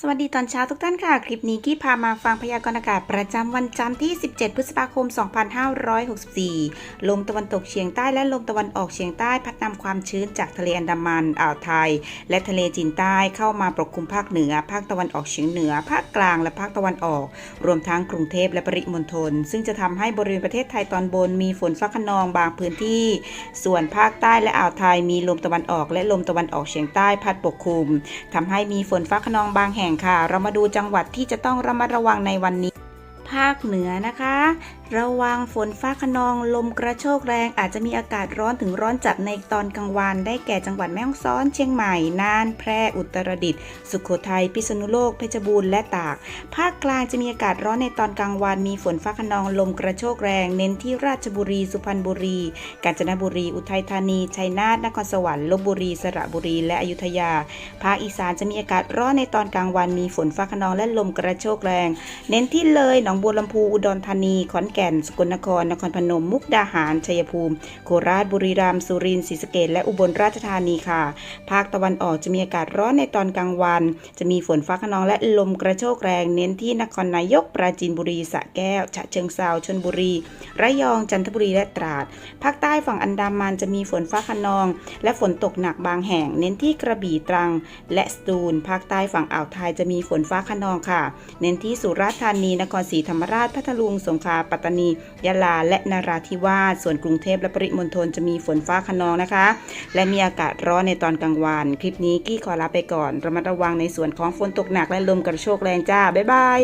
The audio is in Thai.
สวัสดีตอนเช้าทุกท่านค่ะ คลิปนี้กี้พามาฟังพยากรณ์อากาศประจำวันจันทร์ที่ 17 พฤษภาคม 2564 ลมตะวันตกเฉียงใต้และลมตะวันออกเฉียงใต้พัดนำความชื้นจากทะเลอันดามันอ่าวไทย และทะเลจีนใต้เข้ามาปกคลุมภาคเหนือ ภาคตะวันออกเฉียงเหนือ ภาคกลางและภาคตะวันออก รวมทั้งกรุงเทพและปริมณฑลซึ่งจะทำให้บริเวณประเทศไทยตอนบนมีฝนฟ้าขนองบางพื้นที่ ส่วนภาคใต้และอ่าวไทยมีลมตะวันออก และลมตะวันออกเฉียงใต้พัดปกคลุมทำให้มีฝนฟ้าขนองบางแห่งค่ะ เรามาดูจังหวัดที่จะต้องระมัดระวังในวันนี้ ภาคเหนือนะคะ ระวังฝนฟ้าขนองลมกระโชกแรงอาจจะมีอากาศร้อนถึงร้อนจัดในตอนกลางวัน ได้แก่จังหวัดแม่ฮ่องสอน เชียงใหม่ น่าน แพร่ อุตรดิตถ์ สุโขทัย พิษณุโลก เพชรบูรณ์ และตาก ภาคกลางจะมีอากาศร้อนในตอนกลางวัน มีฝนฟ้าขนองลมกระโชกแรง เน้นที่ราชบุรี สุพรรณบุรี กาญจนบุรี อุทัยธานี ชัยนาท นครสวรรค์ ลบบุรี สระบุรี และอยุธยา ภาคอีสานจะมีอากาศร้อนในตอนกลางวัน มีฝนฟ้าขนองและลมกระโชกแรง เน้นที่เลยหนองบัวลำพูอุดรธานี ขอนแก่น สกลนคร นครพนม มุกดาหาร ชัยภูมิ โคราช บุรีรัมย์ สุรินทร์ศรีสะเกษและอุบลราชธานีค่ะ ภาคตะวันออกจะมีอากาศร้อนในตอนกลางวัน จะมีฝนฟ้าขนองและลมกระโชกแรง เน้นที่นครนายก ปราจีนบุรี สระแก้ว ฉะเชิงเซาชลบุรี ระยอง จันทบุรี และตราด ภาคใต้ฝั่งอันดามันจะมีฝนฟ้าขนอง และฝนตกหนักบางแห่ง เน้นที่กระบี่ตรัง และสตูล ภาคใต้ฝั่งอ่าวไทยจะมีฝนฟ้าขนองค่ะ เน้นที่สุราษฎร์ธานี นครศรีธรรมราช พัทลุง สงขลา ปัตตานี ยะลา และนราธิวาส ส่วนกรุงเทพและปริมณฑลจะมีฝนฟ้าขนองนะคะ และมีอากาศร้อนในตอนกลางวัน คลิปนี้กี้ขอลาไปก่อน ระมัดระวังในส่วนของฝนตกหนักและลมกระโชกแรงจ้า บ๊ายบาย